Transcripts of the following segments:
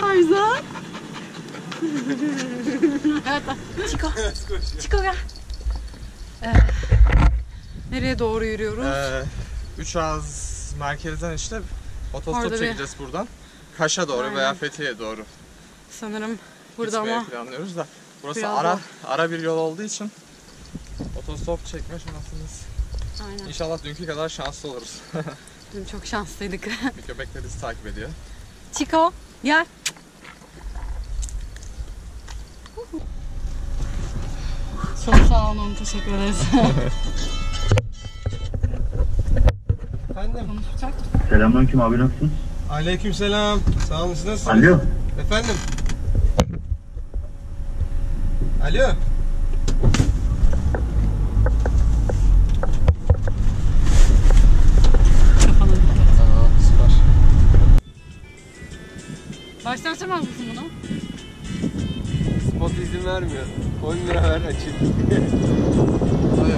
Tarzan. Çiko. Çiko gel. Ee, nereye doğru yürüyoruz? Ee, üç ağız merkezden işte otostop Orada çekeceğiz bir... buradan. Kaş'a doğru Aynen. veya Fethiye'ye doğru. Sanırım burada Gitmeye ama planlıyoruz da burası ara ara bir yol olduğu için otostop çekme şansımız aynen. İnşallah dünkü kadar şanslı oluruz. Dün çok şanslıydık. bir köpek de bizi takip ediyor. Chico gel. Çok sağ olun. Teşekkür ederiz. Efendim? Konuşacak. Selamünaleyküm abi nasılsın? Aleykümselam. Sağ olun siz nasılsınız? Alo. Efendim? Alo. Başlatamaz mısın bunu? Spot izin vermiyor. 10 lira ver açayım. Hayır.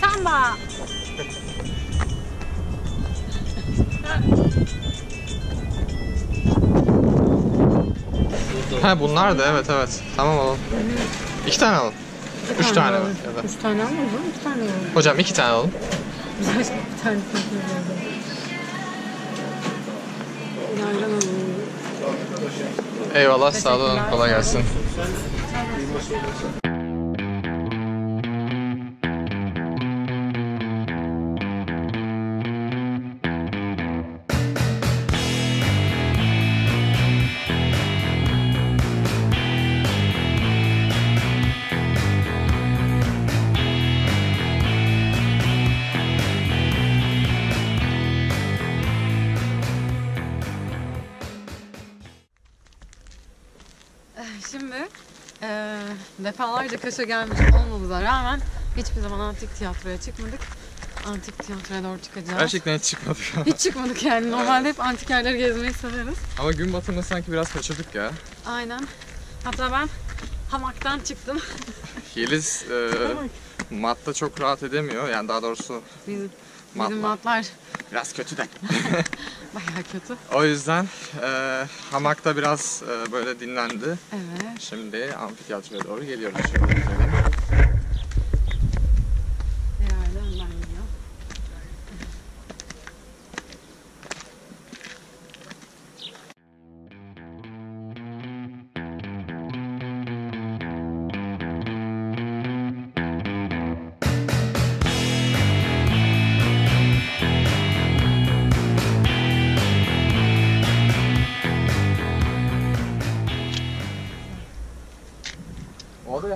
Samba. Ha bunlar da evet evet. Tamam alalım. İki tane alalım. Üç tane mi? Ya da. Üç tane alalım. İki tane alalım. Hocam iki tane alalım. Biz başka bir tane alalım? Eyvallah sağ olun. Kolay gelsin. Defalarca Kaş'a gelmiş olmamıza rağmen hiçbir zaman antik tiyatroya çıkmadık. Antik tiyatroya doğru çıkacağız. Gerçekten hiç çıkmadık. Hiç çıkmadık yani. Normalde hep antik yerleri gezmeyi severiz. Ama gün batımını sanki biraz kaçırdık ya. Aynen. Hatta ben hamaktan çıktım. Yeliz e, matta çok rahat edemiyor. Yani daha doğrusu mat, bizim mat. matlar biraz kötü de. bayağı kötü. O yüzden e, hamakta biraz e, böyle dinlendi. Evet. Şimdi amfiteyatroya doğru geliyoruz. Şöyle.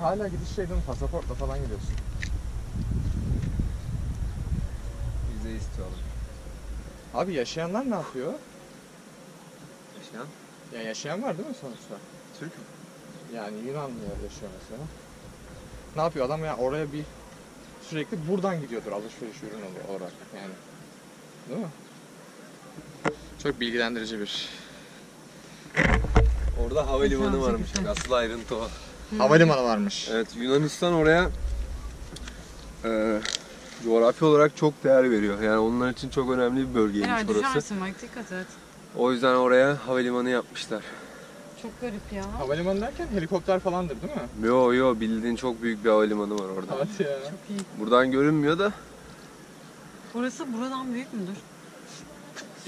Hala gidiş şeyden pasaportla falan gidiyorsun. Vize istiyorlar. Abi yaşayanlar ne yapıyor? Yaşayan? Ya yaşayan var değil mi sonuçta? Türk mü? Yani Yunanlı yaşıyor mesela. Ne yapıyor adam ya oraya bir sürekli buradan gidiyordur alışveriş ürün olarak yani. Değil mi? Çok bilgilendirici bir Orada havalimanı varmış. Asıl ayrıntı o. havalimanı varmış. Evet Yunanistan oraya e, coğrafi olarak çok değer veriyor. Yani onlar için çok önemli bir bölgeymiş Herhalde orası. düşersin bak dikkat et. O yüzden oraya havalimanı yapmışlar. Çok garip ya. Havalimanı derken helikopter falandır değil mi? Yo yo bildiğin çok büyük bir havalimanı var orada. Hadi ya. Çok iyi. Buradan görünmüyor da Burası buradan büyük müdür?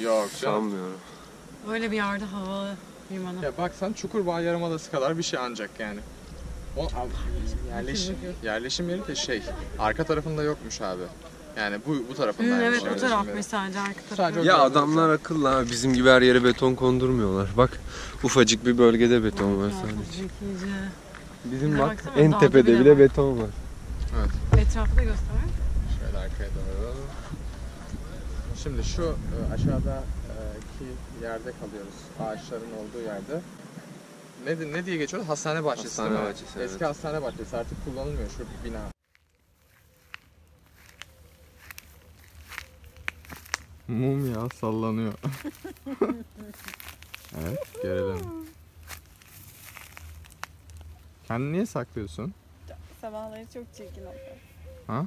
Yok canım. sanmıyorum. Öyle bir yerde havalı limanı. Ya baksan Çukurbağ Yarımadası kadar bir şey ancak yani. O yerleşim, yerleşim yeri de şey arka tarafında yokmuş abi. Yani bu bu Hı, tarafındaymış. evet o yeri. sadece arka tarafı. Ya adamlar akıllı ha. Bizim gibi her yere beton kondurmuyorlar. Bak ufacık bir bölgede beton var sadece. Bizim bak baksana, en dağda tepede bile bile var. beton var. Etrafı da göster. Şöyle arkaya doğru. Şimdi şu e, aşağıda e, ki yerde kalıyoruz. Ağaçların olduğu yerde. Ne, ne diye geçiyor? Hastane bahçesi Hastane mi? bahçesi, Eski evet. hastane bahçesi artık kullanılmıyor şu bina. Mum ya sallanıyor. evet görelim. Kendini niye saklıyorsun? Sabahları çok çirkin hatta.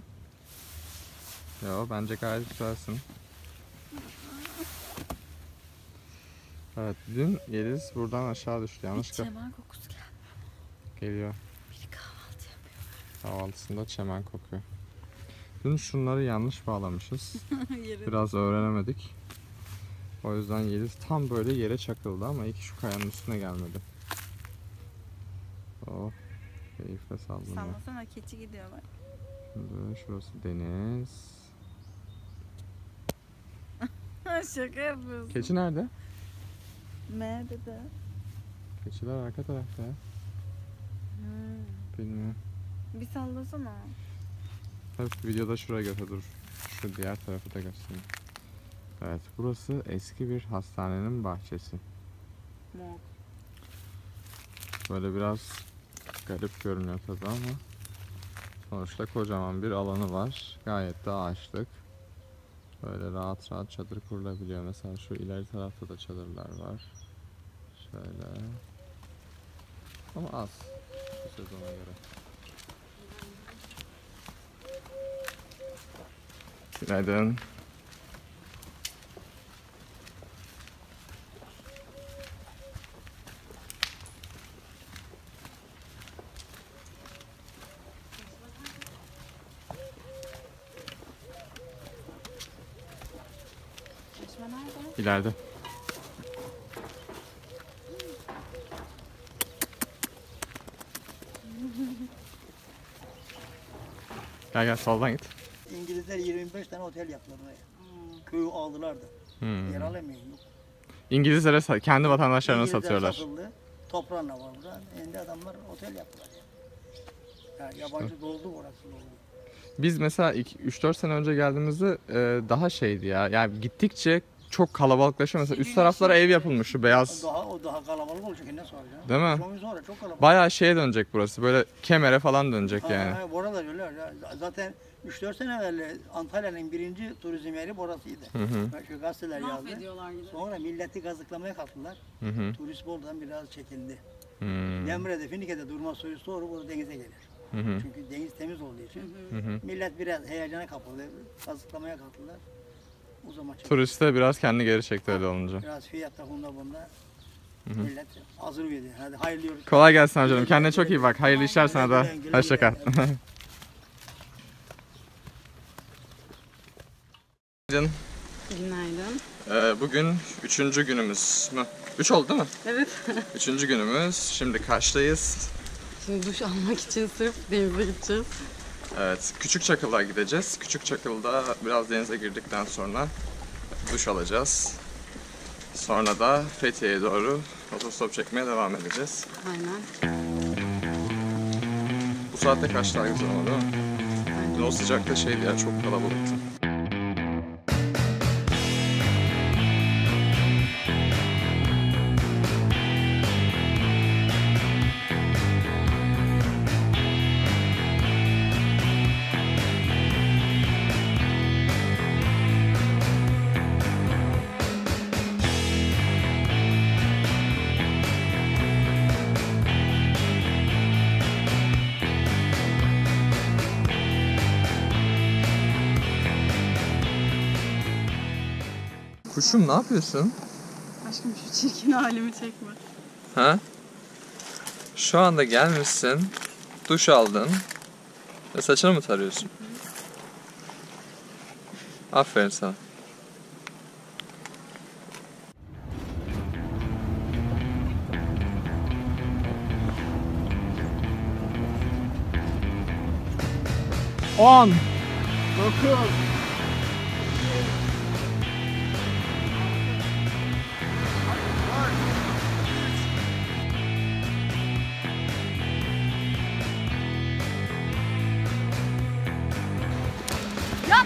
Yo bence gayet güzelsin. Evet dün Yeliz buradan aşağı düştü yanlışlıkla Çemen kokusu geldi. geliyor. Biri kahvaltı yapıyor. Kahvaltısında çemen kokuyor. Dün şunları yanlış bağlamışız. Biraz öğrenemedik. O yüzden Yeliz tam böyle yere çakıldı ama iki şu kayanın üstüne gelmedi. Oh, keyifle sallanıyor. Sallasana keçi gidiyor bak. Şimdi şurası deniz. Şaka yapıyorsun. Keçi nerede? M dedi. Keçiler arka tarafta ya. Bilmiyorum. Bir sallasana. Tabii videoda şuraya götür dur. Şu diğer tarafı da göstereyim. Evet burası eski bir hastanenin bahçesi. Mok. Böyle biraz garip görünüyor tabii ama sonuçta kocaman bir alanı var. Gayet de ağaçlık. Böyle rahat rahat çadır kurulabiliyor. Mesela şu ileri tarafta da çadırlar var. Şöyle. Ama az. Bu sezona göre. Günaydın. Çeşme nerede? İleride. Gel gel soldan git. İngilizler 25 tane otel yaptılar oraya. Köyü aldılar da. Hmm. Yer alamıyor. Yok. İngilizlere kendi vatandaşlarına İngilizler satıyorlar. satıldı. Toprağına var burada. Şimdi adamlar otel yaptılar. Ya. Ya yabancı doldu orası doldu. Biz mesela 3-4 sene önce geldiğimizde e, daha şeydi ya. Yani gittikçe çok kalabalıklaşıyor. Mesela üst taraflara ev yapılmış şu beyaz. O daha o daha kalabalık olacak ne sonra canım. Değil mi? Çok sonra çok kalabalık. Bayağı şeye dönecek burası. Böyle kemere falan dönecek Ha, yani. ha, Buralar öyle. Ya, Zaten 3-4 sene evvel Antalya'nın birinci turizm yeri burasıydı. Hı hı. Şu gazeteler yazdı. Sonra milleti gazıklamaya kalktılar. Hı hı. Turist boldan biraz çekildi. Hmm. Demre'de, Finike'de durma suyu sonra burada denize gelir. Hı hı. Çünkü deniz temiz olduğu için. Hı hı. Millet biraz heyecana kapıldı. Kazıklamaya kalktılar. Çıktı. Turiste biraz kendi geri çekti öyle olunca. Biraz fiyatta bunda bunda. Millet hazır verdi. Hadi hayırlı yolculuk. Kolay gelsin hocam. Kendine çok iyi bak. Hayırlı işler sana da. Güle güle. Hoşça kal. Günaydın. Günaydın. Ee, bugün üçüncü günümüz mü? Üç oldu değil mi? Evet. Üçüncü günümüz. Şimdi Kaş'tayız. Şimdi duş almak için sırf denize gideceğiz. Evet, Küçük Çakıl'a gideceğiz. Küçük Çakıl'da biraz denize girdikten sonra duş alacağız. Sonra da Fethiye'ye doğru otostop çekmeye devam edeceğiz. Aynen. Bu saatte Kaşlar güzel ama değil mi? Dün o sıcakta şeydi ya çok kalabalıktı. Kuşum ne yapıyorsun? Aşkım şu çirkin halimi çekme. Ha? Şu anda gelmişsin, duş aldın ve saçını mı tarıyorsun? Aferin sana. On. Dokuz.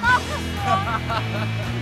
Come on, come on.